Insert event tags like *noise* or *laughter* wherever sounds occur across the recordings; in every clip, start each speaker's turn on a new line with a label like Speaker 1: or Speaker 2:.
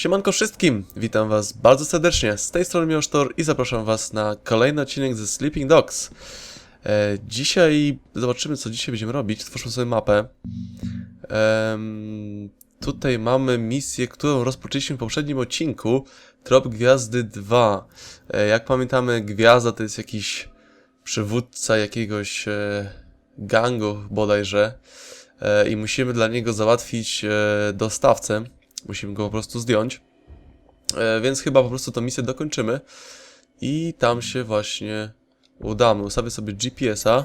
Speaker 1: Siemanko wszystkim! Witam was bardzo serdecznie, z tej strony Miłosztor i zapraszam was na kolejny odcinek ze Sleeping Dogs. E, dzisiaj zobaczymy co dzisiaj będziemy robić, stwórzmy sobie mapę. Em, tutaj mamy misję, którą rozpoczęliśmy w poprzednim odcinku, Trop Gwiazdy 2. E, jak pamiętamy, Gwiazda to jest jakiś przywódca jakiegoś e, gangu bodajże e, i musimy dla niego załatwić e, dostawcę. Musimy go po prostu zdjąć. E, więc chyba po prostu tą misję dokończymy. I tam się właśnie udamy. Ustawię sobie GPS-a.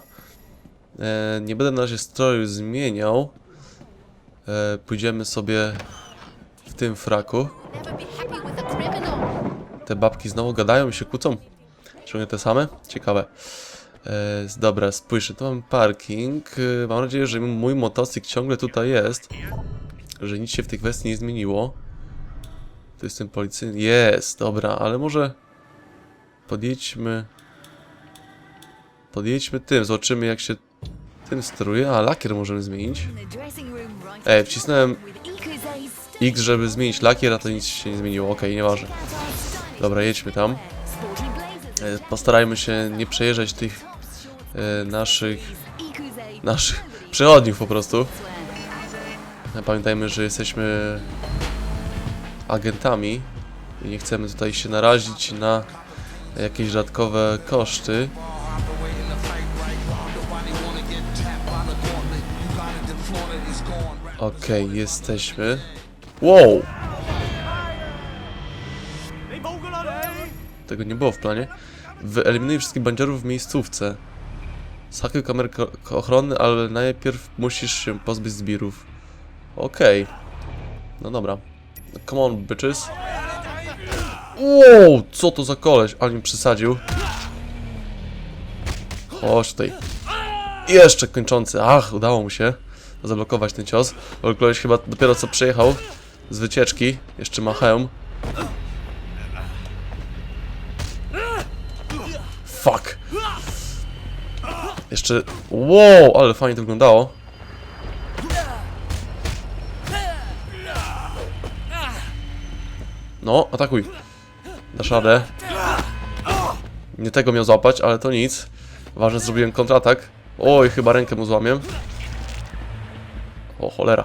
Speaker 1: E, nie będę na razie stroju zmieniał. E, pójdziemy sobie w tym fraku. Te babki znowu gadają się kłócą. Ciągle te same? Ciekawe. E, dobra, spójrzcie, tu mam parking. E, mam nadzieję, że mój motocykl ciągle tutaj jest. Że nic się w tej kwestii nie zmieniło. Tu jest ten policyjny. Jest, dobra, ale może podjedźmy. Podjedźmy tym, zobaczymy jak się tym steruje. A, lakier możemy zmienić. Ej, wcisnąłem X, żeby zmienić lakier, a to nic się nie zmieniło. Okej, nieważne. Dobra, jedźmy tam. E, Postarajmy się nie przejeżdżać tych e, naszych, naszych przechodniów po prostu. Pamiętajmy, że jesteśmy agentami i nie chcemy tutaj się narazić na jakieś dodatkowe koszty. Okej, jesteśmy. Wow! Tego nie było w planie. Wyeliminuj wszystkich bandziorów w miejscówce. Ko- ko- ochrony, ale najpierw musisz się pozbyć zbirów. Okej. No dobra. Come on, bitches. Wow, co to za koleś? Ale mi przesadził. Chodź tutaj. Jeszcze kończący. Ach, udało mu się zablokować ten cios. Bo koleś chyba dopiero co przyjechał z wycieczki. Jeszcze ma hełm. Fuck. Jeszcze... Wow, ale fajnie to wyglądało. No, atakuj. Dasz radę. Nie tego miał złapać, ale to nic. Ważne, zrobiłem kontratak. Oj, chyba rękę mu złamię. O, cholera.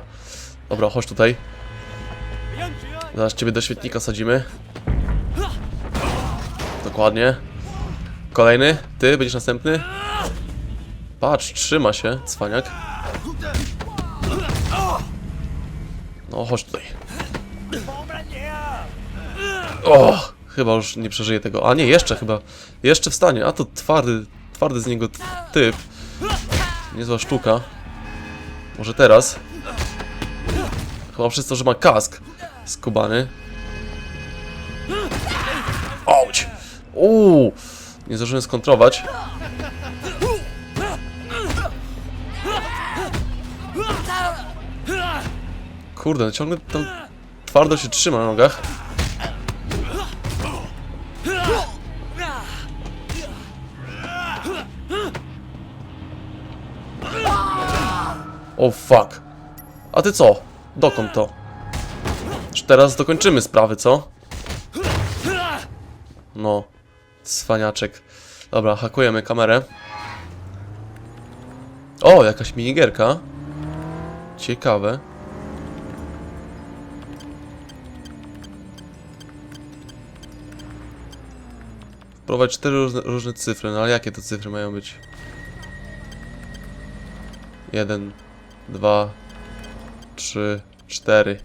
Speaker 1: Dobra, chodź tutaj. Zaraz ciebie do świetnika sadzimy. Dokładnie. Kolejny. Ty, będziesz następny. Patrz, trzyma się, cwaniak. No, chodź tutaj. O, chyba już nie przeżyje tego. A nie, jeszcze chyba. Jeszcze wstanie. A to twardy, twardy z niego typ. Niezła sztuka. Może teraz. Chyba przez to, że ma kask skubany. Auć! Uuu! Nie zdążyłem skontrować. Kurde, no ciągle tam twardo się trzyma na nogach. O fuck. A ty co? Dokąd to? Czy teraz dokończymy sprawy, co? No. Cwaniaczek. Dobra, hakujemy kamerę. O, jakaś minigierka. Ciekawe. Wprowadź cztery różne, różne cyfry, no ale jakie to cyfry mają być? Jeden, dwa, trzy, cztery.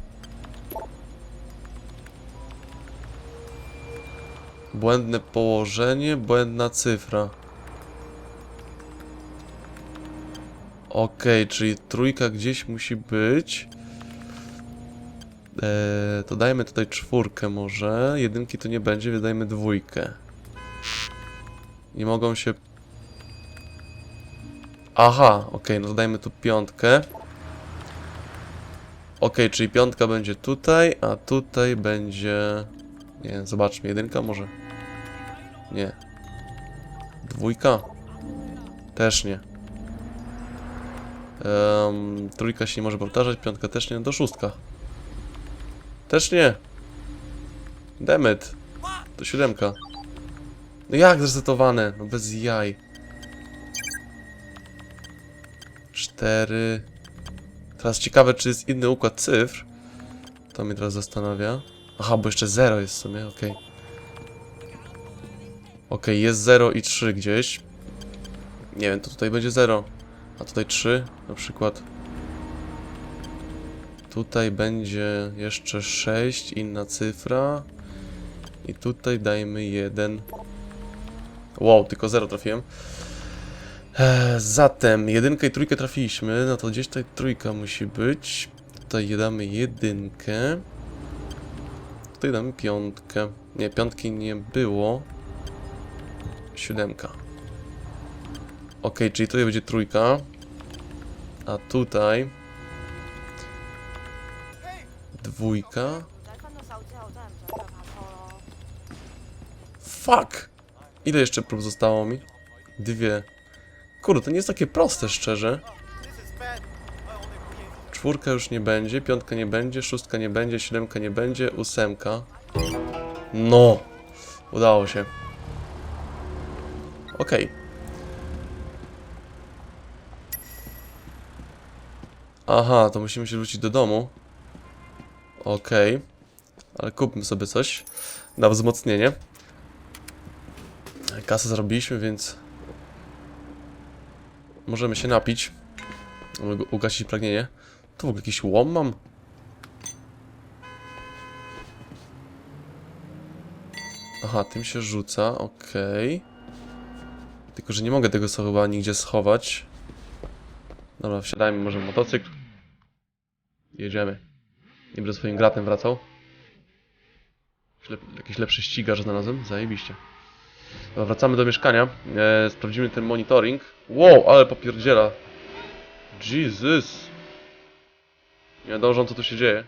Speaker 1: Błędne położenie, błędna cyfra. Okej, czyli trójka gdzieś musi być. Eee, to dajmy tutaj czwórkę może. Jedynki to nie będzie, więc dajmy dwójkę. Nie mogą się... Aha, okej, no dajmy tu piątkę. Okej, czyli piątka będzie tutaj, a tutaj będzie... Nie zobaczmy, jedynka może? Nie. Dwójka? Też nie. Em, trójka się nie może powtarzać, piątka też nie, do szóstka. Też nie. Demet. To siódemka. No jak zresetowane? No bez jaj. Cztery. Teraz ciekawe, czy jest inny układ cyfr. To mnie teraz zastanawia. Aha, bo jeszcze 0 jest w sumie, okej. Okej, jest 0 i 3 gdzieś. Nie wiem, to tutaj będzie 0. A tutaj 3 na przykład. Tutaj będzie jeszcze 6, inna cyfra. I tutaj dajmy 1. Wow, tylko 0 trafiłem. E, zatem jedynkę i trójkę trafiliśmy, no to gdzieś tutaj trójka musi być. Tutaj damy jedynkę. Tutaj damy piątkę. Nie, piątki nie było. Siódemka. Ok, czyli tutaj będzie trójka. A tutaj... Dwójka. Fuck! Ile jeszcze prób zostało mi? Dwie. Kurde, to nie jest takie proste, szczerze. Czwórka już nie będzie, piątka nie będzie, szóstka nie będzie, siódemka nie będzie, ósemka. No! Udało się. Okej. Aha, to musimy się wrócić do domu. Okej. Ale kupmy sobie coś na wzmocnienie. Kasę zarobiliśmy, więc możemy się napić. Żeby ugasić pragnienie. Tu w ogóle jakiś łom mam? Aha, tym się rzuca, okej. Tylko, że nie mogę tego sobie chyba nigdzie schować. Dobra, wsiadajmy może w motocykl. Jedziemy. Nie będę swoim gratem wracał. Jakiś lep- Jakiś lepszy ścigacz znalazłem? Zajebiście. Dobra, wracamy do mieszkania. E, sprawdzimy ten monitoring. Wow, ale popierdziela. Jesus. Nie dążą, co tu się dzieje.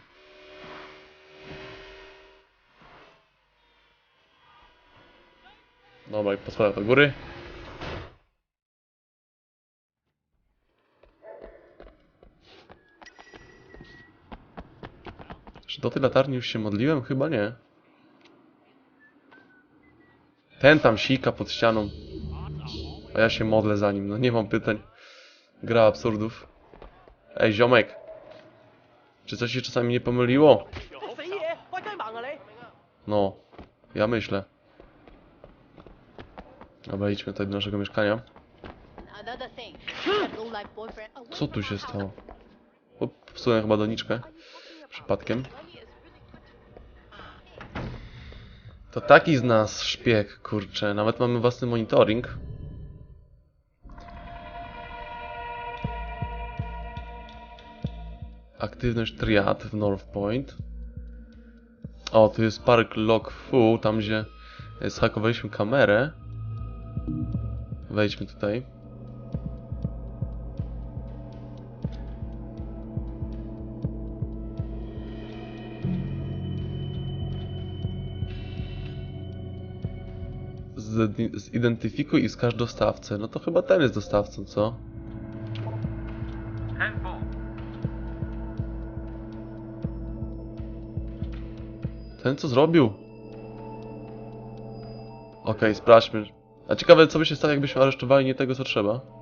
Speaker 1: Dobra, i pospadam do góry. Czy do tej latarni już się modliłem? Chyba nie. Ten tam sika pod ścianą. A ja się modlę za nim, no nie mam pytań. Gra absurdów. Ej, ziomek. Czy coś się czasami nie pomyliło? No, ja myślę. Dobra, idźmy tutaj do naszego mieszkania. Co tu się stało? Up, wsunę chyba doniczkę. Przypadkiem. To taki z nas szpieg, kurczę. Nawet mamy własny monitoring. Aktywność triad w North Point. O, tu jest Park Log Fu, tam gdzie zhakowaliśmy kamerę. Wejdźmy tutaj. Zidentyfikuj i wskaż dostawcę. No to chyba ten jest dostawcą, co? Ten co zrobił? Okej, sprawdźmy. A ciekawe co by się stało jakbyśmy aresztowali nie tego co trzeba.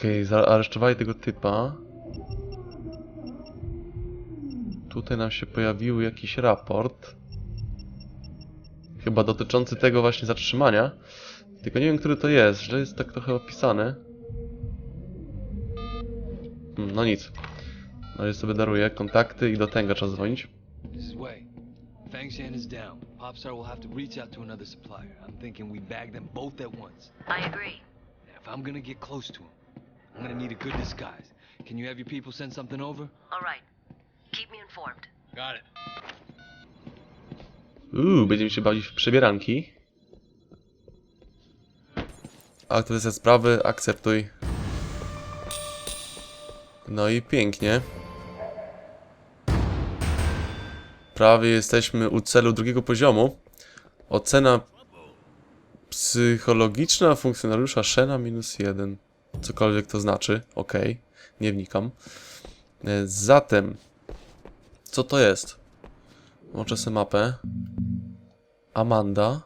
Speaker 1: Okej, zaaresztowali tego typa. Tutaj nam się pojawił jakiś raport. Chyba dotyczący tego właśnie zatrzymania. Tylko nie wiem, który to jest. Źle jest tak trochę opisane. Hmm, no nic. No i sobie daruję kontakty i do tęga trzeba dzwonić.
Speaker 2: Wei. Fangshan is down. Popstar will have to reach out to another supplier. I'm thinking we bag them both at once.
Speaker 3: I agree.
Speaker 2: Now, if I'm gonna get close to him, I'm gonna need a good disguise. Can you have your people send something over?
Speaker 3: All right. Keep me informed.
Speaker 2: Got it.
Speaker 1: Uuu, będziemy się bawić w przebieranki. Aktualizacja sprawy, akceptuj. No i pięknie. Prawie jesteśmy u celu drugiego poziomu. Ocena Psychologiczna funkcjonariusza Shena minus jeden. Cokolwiek to znaczy. Okej, nie wnikam. E, Zatem, co to jest? Włączę sobie mapę. Amanda.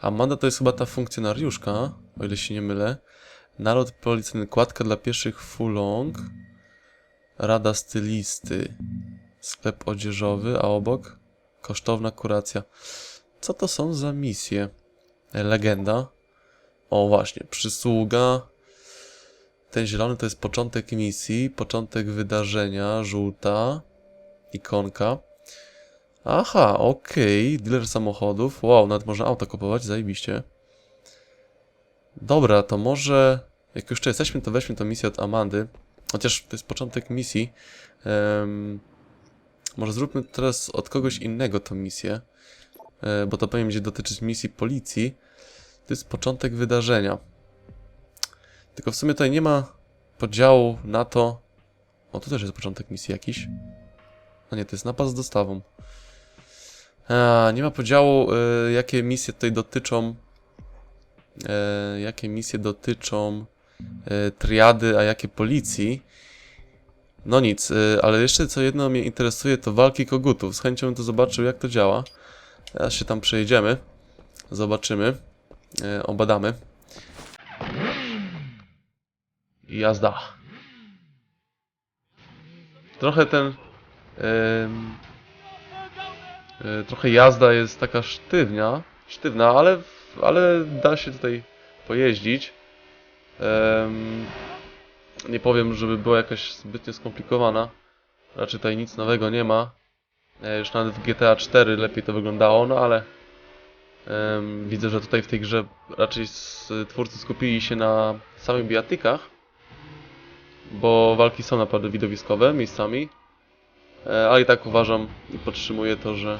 Speaker 1: Amanda to jest chyba ta funkcjonariuszka, o ile się nie mylę. Nalot policyjny, kładka dla pieszych Fulong. Rada stylisty. Sklep odzieżowy, a obok kosztowna kuracja. Co to są za misje? E, Legenda. O właśnie, przysługa. Ten zielony to jest początek misji, początek wydarzenia, żółta. Ikonka. Aha, okej, dealer samochodów. Wow, nawet można auto kupować, zajebiście. Dobra, to może... Jak już tu jesteśmy, to weźmy tę misję od Amandy. Chociaż to jest początek misji. Em, może zróbmy teraz od kogoś innego tą misję. E, bo to pewnie będzie dotyczyć misji policji. To jest początek wydarzenia. Tylko w sumie tutaj nie ma podziału na to... O, tu też jest początek misji jakiś. No nie, to jest napad z dostawą. A, nie ma podziału, e, jakie misje tutaj dotyczą. E, jakie misje dotyczą e, triady, a jakie policji. No nic, e, ale jeszcze co jedno mnie interesuje, to walki kogutów. Z chęcią bym to zobaczył, jak to działa. Teraz się tam przejedziemy. Zobaczymy. E, obadamy. I jazda. Trochę ten... em, e, trochę jazda jest taka sztywnia. Sztywna, ale, ale da się tutaj pojeździć. Em, nie powiem, żeby była jakaś zbytnio skomplikowana. Raczej tutaj nic nowego nie ma. E, Już nawet w GTA 4 lepiej to wyglądało, no ale widzę, że tutaj w tej grze raczej twórcy skupili się na samych bijatykach, bo walki są naprawdę widowiskowe miejscami, e, ale i tak uważam i podtrzymuję to, że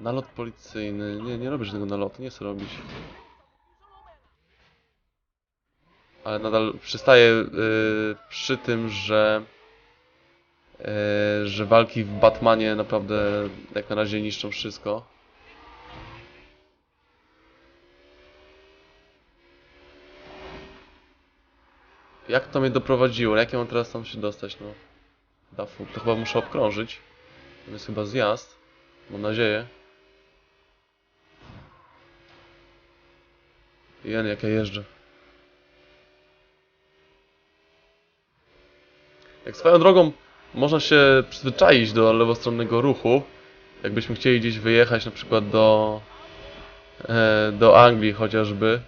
Speaker 1: nalot policyjny, nie, nie robię żadnego nalotu, nie chcę robić. Ale nadal przystaję y, przy tym, że e, że walki w Batmanie naprawdę jak na razie niszczą wszystko. Jak to mnie doprowadziło? Jak ja mam teraz tam się dostać? No, dafu, to chyba muszę obkrążyć. To jest chyba zjazd. Mam nadzieję. Jen, jak ja jeżdżę. Jak swoją drogą można się przyzwyczaić do lewostronnego ruchu. Jakbyśmy chcieli gdzieś wyjechać na przykład do, e, do Anglii chociażby,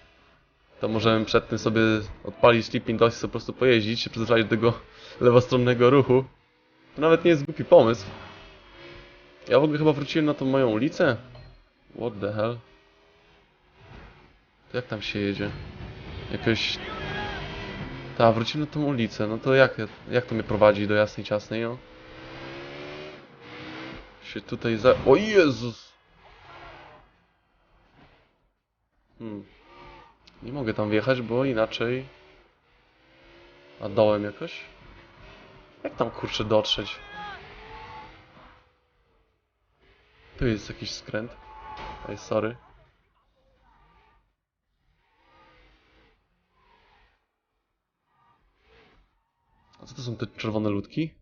Speaker 1: to możemy przed tym sobie odpalić Sleeping Dogs i po prostu pojeździć, się przyzwyczaić do tego *laughs* lewostronnego ruchu. To nawet nie jest głupi pomysł. Ja w ogóle chyba wróciłem na tą moją ulicę. What the hell? To jak tam się jedzie? Jakoś tak, wrócimy na tą ulicę. No to jak, jak to mnie prowadzi do jasnej ciasnej, no? Się tutaj za... O Jezus! Hmm. Nie mogę tam wjechać, bo inaczej... A dołem jakoś? Jak tam kurczę dotrzeć? Tu jest jakiś skręt. Ej, sorry. A co to są te czerwone ludki?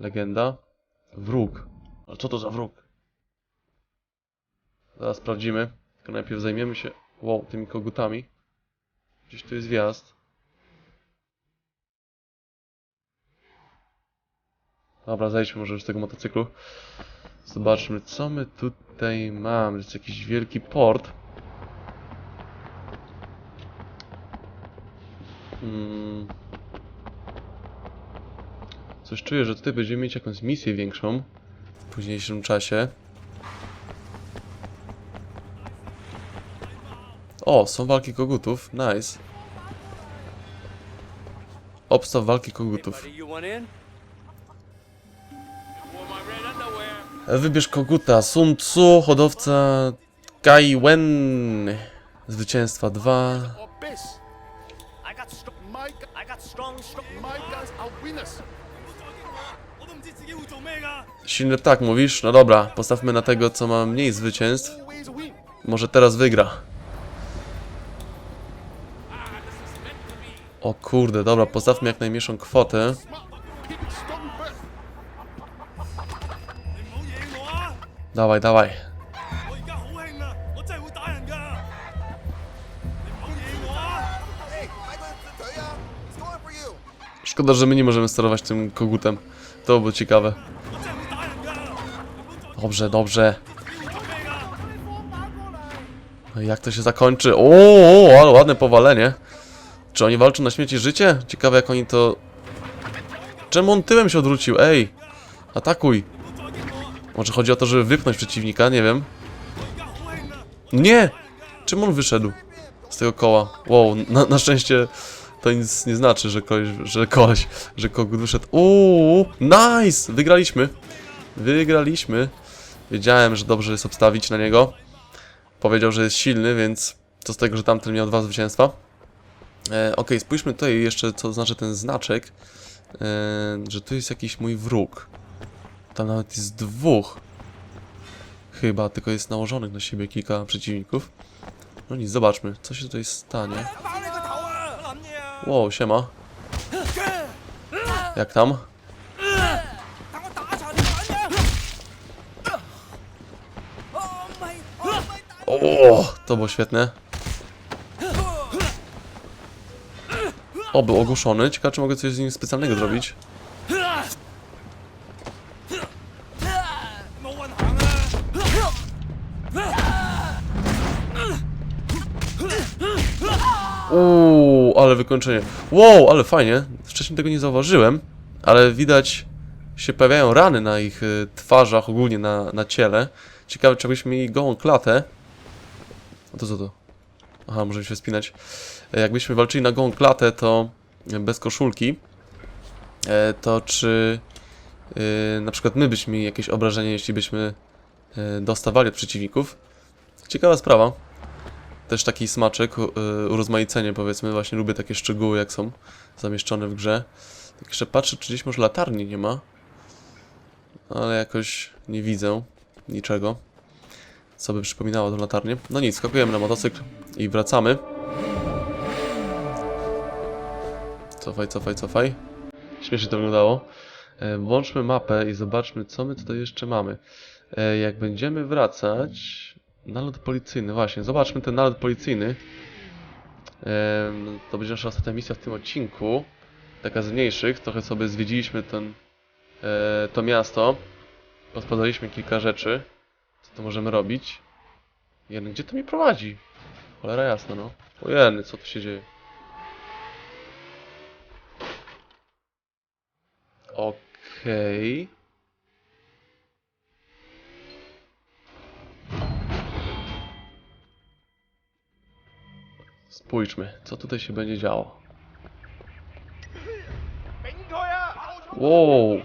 Speaker 1: Legenda. Wróg. Ale co to za wróg? Zaraz sprawdzimy. Tylko najpierw zajmiemy się wow, tymi kogutami. Gdzieś tu jest wjazd. Dobra, zejdźmy może z tego motocyklu. Zobaczmy, co my tutaj mamy. Jest jakiś wielki port. Hmm. Coś czuję, że tutaj będziemy mieć jakąś misję większą w późniejszym czasie. O, są walki kogutów. Nice. Obstaw walki kogutów. Wybierz koguta. Sun Tzu, hodowca Kai Wen. Zwycięstwa 2.
Speaker 4: or Biss. I got st- my gu- I got strong, strong. My guys are winners.
Speaker 1: Silny ptak mówisz? No dobra, postawmy na tego, co ma mniej zwycięstw. Może teraz wygra. O kurde, dobra, postawmy jak najmniejszą kwotę. Dawaj, dawaj. Szkoda, że my nie możemy sterować tym kogutem. To było ciekawe. Dobrze, dobrze. No jak to się zakończy? O, ale ładne powalenie. Czy oni walczą na śmierć i życie? Ciekawe jak oni to... Czemu on tyłem się odwrócił? Ej! Atakuj! Może chodzi o to, żeby wypchnąć przeciwnika? Nie wiem. Nie! Czemu on wyszedł z tego koła? Wow, na, na szczęście to nic nie znaczy, że koleś, że koleś, że kogut wyszedł. Uuu, nice! Wygraliśmy. Wygraliśmy. Wiedziałem, że dobrze jest obstawić na niego. Powiedział, że jest silny, więc co z tego, że tamten miał dwa zwycięstwa. E, ok, spójrzmy tutaj jeszcze, co znaczy ten znaczek, e, że tu jest jakiś mój wróg. Tam nawet jest dwóch. Chyba, tylko jest nałożonych na siebie kilka przeciwników. No nic, zobaczmy, co się tutaj stanie. Wow, siema. Jak tam? O, to było świetne. O, był ogłuszony. Ciekawe, czy mogę coś z nim specjalnego zrobić. Uuu, ale wykończenie. Wow, ale fajnie. Wcześniej tego nie zauważyłem, ale widać się pojawiają rany na ich y, twarzach, ogólnie na, na ciele. Ciekawe, czy jakbyśmy mieli gołą klatę. A to co to? Aha, możemy się spinać. E, Jakbyśmy walczyli na gołą klatę, to e, bez koszulki, e, to czy y, na przykład my byśmy mieli jakieś obrażenie, jeśli byśmy dostawali od przeciwników? Ciekawa sprawa też taki smaczek, urozmaicenie powiedzmy, właśnie lubię takie szczegóły jak są zamieszczone w grze. Tak jeszcze patrzę, czy gdzieś może latarni nie ma, ale jakoś nie widzę niczego, co by przypominało tę latarnię. No nic, skakujemy na motocykl i wracamy. Cofaj, cofaj, cofaj. Śmiesznie to wyglądało. E, Włączmy mapę i zobaczmy, co my tutaj jeszcze mamy. E, Jak będziemy wracać... Nalot policyjny, właśnie. Zobaczmy ten nalot policyjny. Em, to będzie nasza ostatnia misja w tym odcinku. Taka z mniejszych. Trochę sobie zwiedziliśmy ten, e, to miasto. Posprawdzaliśmy kilka rzeczy. Co możemy robić. Jeden, gdzie to mi prowadzi? Cholera jasna, no. Ojeny, co tu się dzieje? Okej. Okay. Spójrzmy, co tutaj się będzie działo. Wow!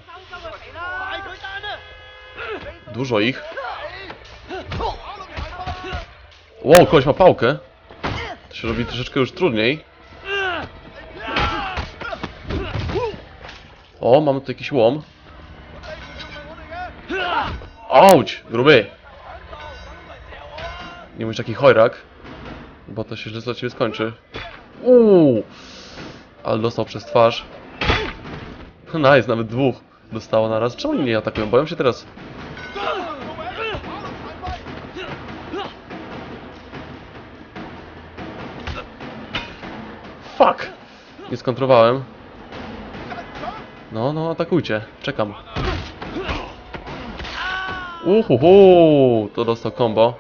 Speaker 1: Dużo ich. Wow, koleś ma pałkę. To się robi troszeczkę już trudniej. O, mamy tu jakiś łom. Auć, gruby. Nie bądź taki chojrak, bo to się źle dla ciebie skończy. Uuu, ale dostał przez twarz. *laughs* Nice, nawet dwóch dostało naraz. Czemu oni nie atakują? Boją się teraz. Fuck! Nie skontrowałem. No, no, atakujcie. Czekam. Uhuhu! To dostał combo.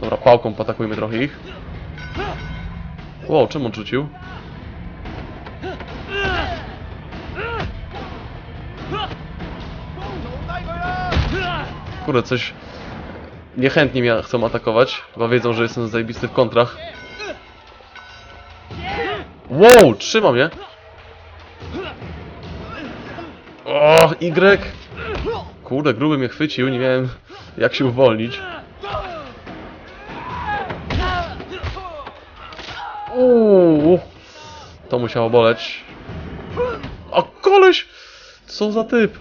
Speaker 1: Dobra, pałką poatakujmy trochę ich. Wow, czemu on rzucił? Kurde, coś... Niechętnie mnie chcą atakować, bo wiedzą, że jestem zajebisty w kontrach. Wow, trzyma mnie! O, Y! Kurde, gruby mnie chwycił, nie miałem jak się uwolnić. Uuu, to musiało boleć. A koleś! Co za typ?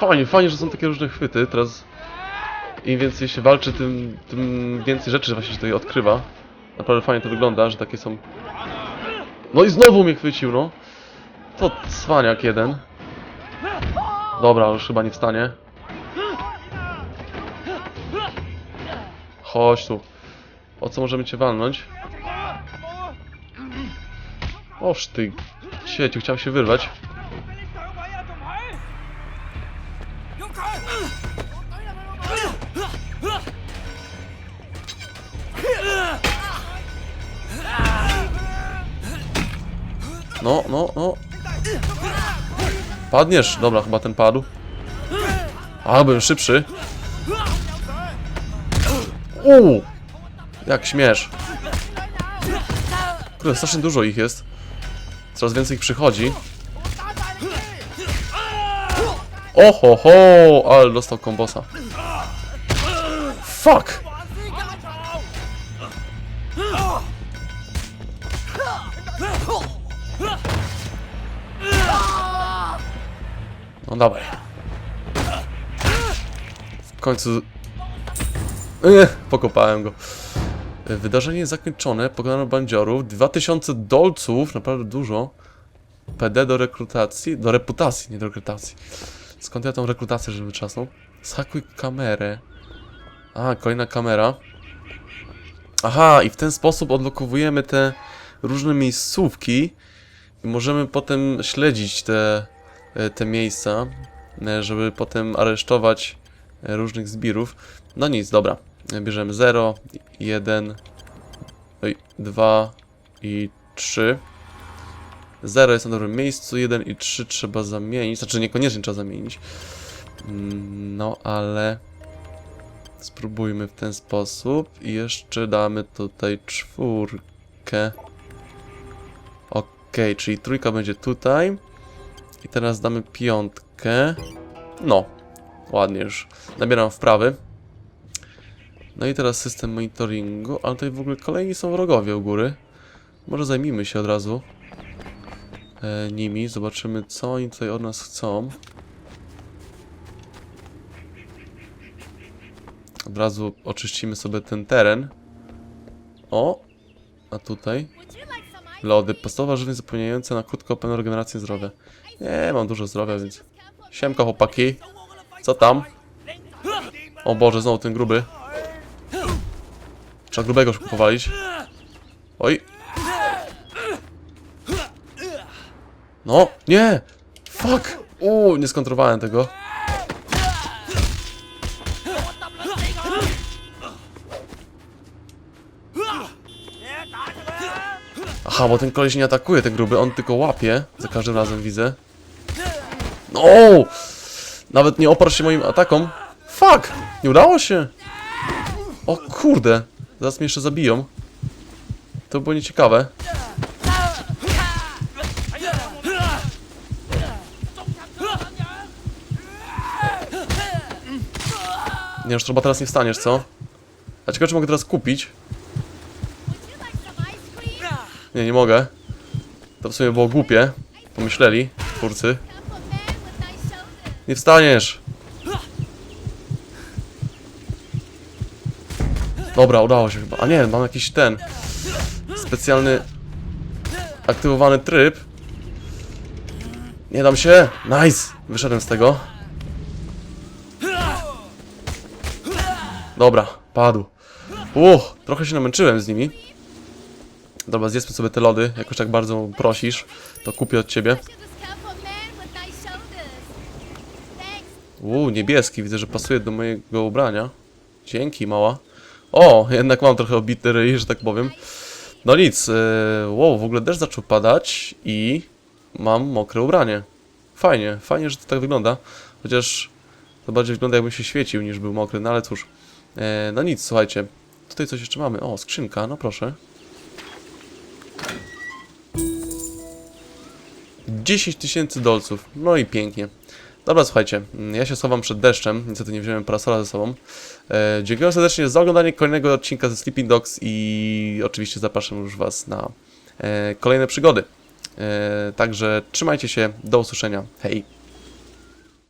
Speaker 1: Fajnie, fajnie, że są takie różne chwyty. Teraz im więcej się walczy, tym, tym więcej rzeczy właśnie się tutaj odkrywa. Naprawdę fajnie to wygląda, że takie są... No i znowu mnie chwycił, no. To cwaniak jeden. Dobra, już chyba nie wstanie. Chodź tu. O co możemy cię walnąć? Oż ty... Sieciu, chciał się wyrwać. No, no, no. Padniesz? Dobra, chyba ten padł. A, byłem szybszy. Uuu! Jak śmiesz. Kurde, strasznie dużo ich jest. Coraz więcej ich przychodzi. Oho, ho, ale dostał kombosa. Fuck! No dawaj. W końcu... Ech, pokopałem go. E, Wydarzenie zakończone, pokonano bandziorów. 2000 dolców, naprawdę dużo. PD do rekrutacji, do reputacji, nie do rekrutacji. Skąd ja tą rekrutację, żeby wyczasnął? Zhakuj kamerę. A, kolejna kamera. Aha, i w ten sposób odblokowujemy te różne miejscówki i możemy potem śledzić te, te miejsca, e, żeby potem aresztować e, różnych zbirów. No nic, dobra. E, Bierzemy 0, 1, oj, 2 i 3. 0 jest na dobrym miejscu, 1 i 3 trzeba zamienić, znaczy niekoniecznie trzeba zamienić. Mm, No ale spróbujmy w ten sposób i jeszcze damy tutaj czwórkę. Okej, czyli trójka będzie tutaj. I teraz damy piątkę. No, ładnie już. Nabieram wprawy. No i teraz system monitoringu, ale tutaj w ogóle kolejni są wrogowie u góry. Może zajmijmy się od razu e, nimi, zobaczymy co oni tutaj od nas chcą. Od razu oczyścimy sobie ten teren. O! A tutaj? Lody. Podstawowa żywność zapewniająca na krótko pełną regenerację zdrowia. Nie, mam dużo zdrowia, więc... Siemka chłopaki. Co tam? O Boże, znowu ten gruby. Trzeba grubego szybko powalić. Oj. No, nie! Fuck! Uuu, nie skontrolowałem tego. Aha, bo ten koleś nie atakuje, ten gruby, on tylko łapie. Za każdym razem widzę. No! Nawet nie oparł się moim atakom. Fuck! Nie udało się! O kurde! Zaraz mnie jeszcze zabiją. To było nieciekawe. Nie, już chyba teraz nie wstaniesz, co? A ciekawe, czy mogę teraz kupić? Nie, nie mogę. To w sumie było głupie. Pomyśleli twórcy. Nie wstaniesz! Dobra, udało się chyba. A nie, mam jakiś ten... Specjalny... Aktywowany tryb. Nie dam się! Nice! Wyszedłem z tego. Dobra, padł. Uch, trochę się namęczyłem z nimi. Dobra, zjedzmy sobie te lody. Jak już tak bardzo prosisz, to kupię od ciebie. Uuu, niebieski. Widzę, że pasuje do mojego ubrania. Dzięki, mała. O, jednak mam trochę obity ryj, że tak powiem. No nic, yy, wow, w ogóle deszcz zaczął padać i mam mokre ubranie. Fajnie, fajnie, że to tak wygląda. Chociaż to bardziej wygląda jakbym się świecił niż był mokry, no ale cóż. E, no nic, słuchajcie. Tutaj coś jeszcze mamy. O, skrzynka, no proszę. 10 tysięcy dolców. No i pięknie. Dobra, słuchajcie, ja się schowam przed deszczem, niestety nie wziąłem parasola ze sobą. E, dziękuję serdecznie za oglądanie kolejnego odcinka ze Sleeping Dogs i oczywiście zapraszam już Was na e, kolejne przygody. E, także trzymajcie się, do usłyszenia, hej!